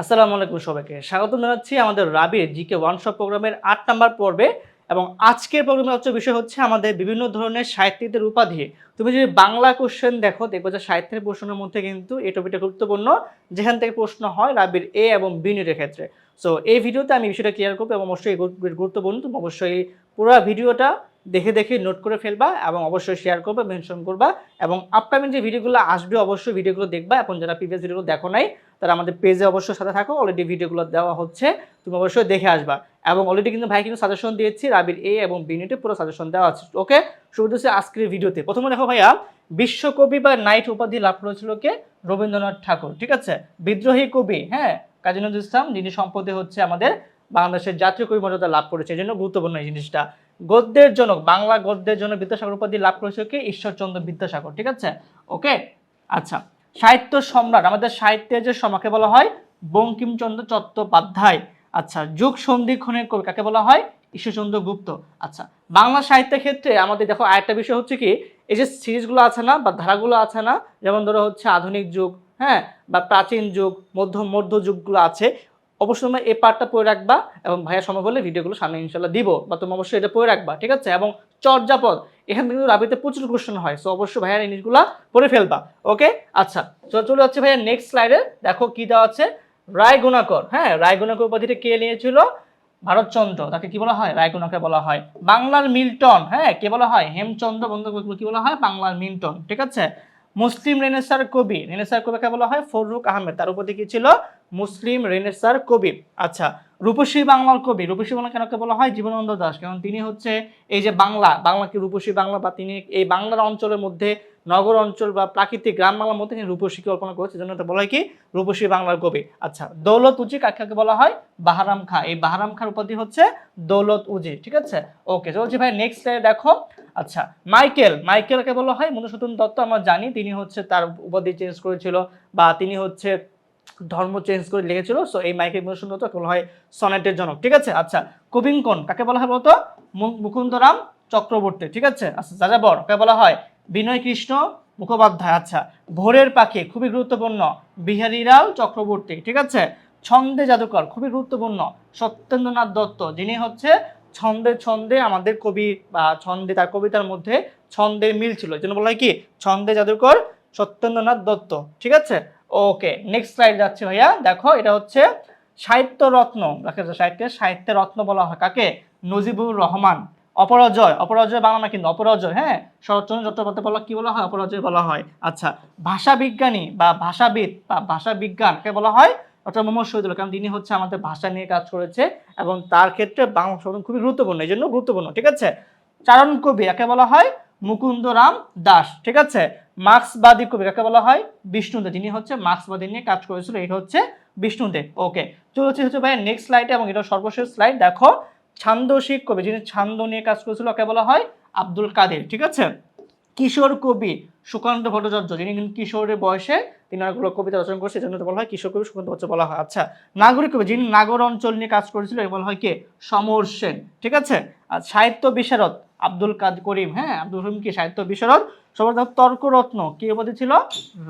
আসসালামু আলাইকুম সবাইকে। স্বাগত জানাচ্ছি আমাদের রাবির জিকে ওয়ান শপ প্রোগ্রামের আট নাম্বার পর্বে এবং আজকের প্রোগ্রামের হচ্ছে বিষয় হচ্ছে আমাদের বিভিন্ন ধরনের সাহিত্যিকদের উপাধি। তুমি যদি বাংলা কোশ্চেন দেখো, দেখব যে সাহিত্যের প্রশ্নের মধ্যে কিন্তু এই টপিকটা গুরুত্বপূর্ণ, যেখান থেকে প্রশ্ন হয় রাবির এ এবং বি ক্ষেত্রে। সো এই ভিডিওতে আমি বিষয়টা ক্লিয়ার করব এবং অবশ্যই গুরুত্বপূর্ণ, তুমি অবশ্যই পুরো ভিডিওটা দেখে দেখে নোট করে ফেলবা এবং অবশ্যই শেয়ার করবা মেনশন করবা এবং আপকামিং যে ভিডিওগুলো আসবে অবশ্যই ভিডিওগুলো দেখবা। এবং যারা প্রিভিয়াস ভিডিওগুলো দেখো নাই, তারা আমাদের পেজে অবশ্যই সাথে থাকো। অলরেডি ভিডিওগুলো দেওয়া হচ্ছে, তুমি অবশ্যই দেখে আসবা। এবং অলরেডি কিন্তু ভাই কিন্তু সাজেশন দিয়েছি, রাবির এ এবং বিনিটে পুরো সাজেশন দেওয়া আছে। ওকে শুরু হচ্ছে আজকের ভিডিওতে প্রথমে দেখো ভাইয়া, বিশ্বকবি বা নাইট উপাধি লাভ করেছিল কে? রবীন্দ্রনাথ ঠাকুর, ঠিক আছে? বিদ্রোহী কবি হ্যাঁ? কাজী নজরুল ইসলাম, যিনি সম্পদে হচ্ছে আমাদের বাংলাদেশের জাতীয় কবি মর্যাদা লাভ করেছে। এই জন্য গুরুত্বপূর্ণ এই জিনিসটা। গদ্যের জনক, বাংলা গদ্যের জন্য বিদ্যাসাগর উপাধি লাভ করেছে কি? ঈশ্বরচন্দ্র বিদ্যাসাগর, ঠিক আছে? ওকে আচ্ছা সাহিত্য সম্রাট, আমাদের সাহিত্যের যে সমাকে বলা হয়? বঙ্কিমচন্দ্র চট্টোপাধ্যায়। আচ্ছা যুগ সন্ধিক্ষণের কবি, কাকে বলা হয়? ঈশ্বরচন্দ্র গুপ্ত। আচ্ছা বাংলা সাহিত্যের ক্ষেত্রে আমাদের দেখো আরেকটা বিষয় হচ্ছে কি? এই যে সিরিজগুলো আছে না, বা ধারাগুলো আছে না, যেমন ধরো হচ্ছে আধুনিক যুগ হ্যাঁ বা প্রাচীন যুগ, মধ্য মধ্য যুগগুলো আছে অবশ্যই তোমরা এই পার্টটা পড়ে রাখবা এবং ভাইয়া সময় বলে ভিডিওগুলো সামনে ইনশাল্লাহ দিব, বা তুমি অবশ্যই এটা পড়ে রাখবা, ঠিক আছে? এবং চর্যাপদ, এখান থেকে কিন্তু রাবিতে প্রচুর কোশ্চেন হয় সো অবশ্যই ভাইয়ার জিনিসগুলো পড়ে ফেলবা ওকে আচ্ছা চলে যাচ্ছে ভাইয়া নেক্সট স্লাইডে দেখো কি দেওয়া আছে? রায় গুণাকর হ্যাঁ? রায় গুণাকর উপাধিটা কে নিয়েছিল? ভারতচন্দ্র, তাকে কি বলা হয়? রায়গুণাকে বলা হয়। বাংলার মিল্টন হ্যাঁ? কে বলা হয়? হেমচন্দ্র বন্দ্যোপাধ্যায়, কি বলা হয়? বাংলার মিল্টন, ঠিক আছে? মুসলিম রেনেসার কবি, রেনেসার কবিকে বলা হয় ফররুক আহমেদ। তার উপাধি কি ছিল মুসলিম রেনেসার কবি। আচ্ছা রূপসী বাংলার কবি, রূপসী বাংলা কেন বলা হয়? জীবনানন্দ দাস। কারণ তিনি হচ্ছে এই যে বাংলা বাংলাকে রূপসী বাংলা বা তিনি এই বাংলার অঞ্চলের মধ্যে নগর অঞ্চল বা প্রাকৃতিক গ্রাম বাংলার মধ্যে তিনি রূপসী কল্পনা করেছে। জন্য এটা বলা হয় কি? রূপসী বাংলার কবি। আচ্ছা দৌলত উজি কাকে কাকে বলা হয়? বাহারাম খা। এই বাহারাম খার উপাধি হচ্ছে দৌলত উজি। ঠিক আছে? ওকে চলছি ভাই নেক্সট দেখো। আচ্ছা মাইকেল মাইকেলকে বলা হয়? মধুসূদন দত্ত, আমরা জানি, তিনি হচ্ছে তার উপাধি চেঞ্জ করেছিল বা তিনি হচ্ছে ধর্ম চেঞ্জ করে লিখেছিল সো এই মাইকেল মধুসূদন দত্ত বলা হয় সনেটের জনক, ঠিক আছে? আচ্ছা কবিঙ্কন কাকে বলা হয় বলতো? মুকুন্দরাম চক্রবর্তী, ঠিক আছে? আচ্ছা যাযাবর কাকে বলা হয়? বিনয় কৃষ্ণ মুখোপাধ্যায় আচ্ছা ভোরের পাখি, খুবই গুরুত্বপূর্ণ, বিহারীলাল চক্রবর্তী, ঠিক আছে? ছন্দে জাদুকর, খুবই গুরুত্বপূর্ণ, সত্যেন্দ্রনাথ দত্ত, যিনি হচ্ছে ছন্দে ছন্দে আমাদের কবি, বা ছন্দে তার কবিতার মধ্যে ছন্দের মিল ছিল। এই জন্য বলা হয় কি? ছন্দে জাদুকর সত্যেন্দ্রনাথ দত্ত। ঠিক আছে? ওকে নেক্সট স্লাইড যাচ্ছে ভাইয়া। দেখো, এটা হচ্ছে সাহিত্য রত্ন যাচ্ছে সাহিত্যের সাহিত্যের রত্ন বলা হয়। কাকে? নজিবুর রহমান। অপরাজয়। অপরাজয় বাংলা কিন্তু অপরাজয় হ্যাঁ? শরৎচন্দ্র চট্টোপাধ্যায় বলা, কি বলা হয়? অপরাজয় বলা হয়। আচ্ছা ভাষা বিজ্ঞানী বা ভাষাবিদ বা ভাষা বিজ্ঞানকে বলা হয়? ডক্টর মোহাম্মদ শহীদুল কারণ তিনি হচ্ছে আমাদের ভাষা নিয়ে কাজ করেছে এবং তার ক্ষেত্রে বাংলা শব্দ খুবই গুরুত্বপূর্ণ। এই জন্য গুরুত্বপূর্ণ, ঠিক আছে? চারণ কবি একে বলা হয়? মুকুন্দরাম দাস, ঠিক আছে? মার্ক্সবাদী কবি, কাকে বলা হয়? বিষ্ণুদেব যিনি হচ্ছে মার্ক্সবাদী নিয়ে কাজ করেছিল এটা হচ্ছে বিষ্ণুদেব ওকে চলছে হচ্ছে ভাই নেক্সট স্লাইডে এবং এটা সর্বশেষ স্লাইড দেখো, ছান্দসিক কবি, যিনি ছান্দ নিয়ে কাজ করেছিল, কাকে বলা হয়? আব্দুল কাদের, ঠিক আছে? কিশোর কবি সুকান্ত ভট্টাচার্য। যিনি কিশোরের বয়সে তিনি অনেকগুলো কবিতা রচনা করেছে সেজন্য বলা হয় কিশোর কবি, সুকান্ত ভট্টাচার্য বলা হয়। আচ্ছা নাগরিক কবি যিনি নাগর অঞ্চল নিয়ে কাজ করেছিল বলা হয় কে? সমর সেন। ঠিক আছে? আর সাহিত্য বিশারদ আব্দুল কাদ করিম হ্যাঁ আব্দুল করিম কি সাহিত্য বিশারদ সবার তর্করত্ন। কি উপাধি ছিল?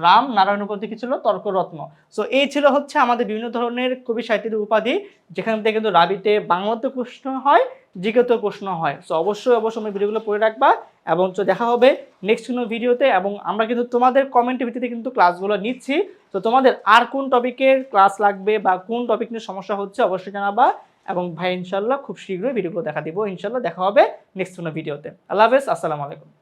রাম নারায়ণ উপাধি কি ছিল? তর্করত্ন। সো এই ছিল হচ্ছে আমাদের বিভিন্ন ধরনের কবি সাহিত্যের উপাধি, যেখান থেকে কিন্তু রাবিতে বাংলাতে প্রশ্ন হয় জিকেতেও প্রশ্ন হয়। সো অবশ্যই অবশ্যই আমি ভিডিওগুলো পড়ে রাখবা এবং তো দেখা হবে নেক্সট কোনো ভিডিওতে এবং আমরা কিন্তু তোমাদের কমেন্টের ভিত্তিতে কিন্তু ক্লাসগুলো নিচ্ছি। তো তোমাদের আর কোন টপিকের ক্লাস লাগবে বা কোন টপিক নিয়ে সমস্যা হচ্ছে অবশ্যই জানাবা এবং ভাই, ইনশাল্লাহ খুব শীঘ্রই ভিডিওগুলো দেখা দিব। ইনশাল্লাহ দেখা হবে নেক্সট কোনো ভিডিওতে। আল্লাহ হাফেজ আসসালামু আলাইকুম।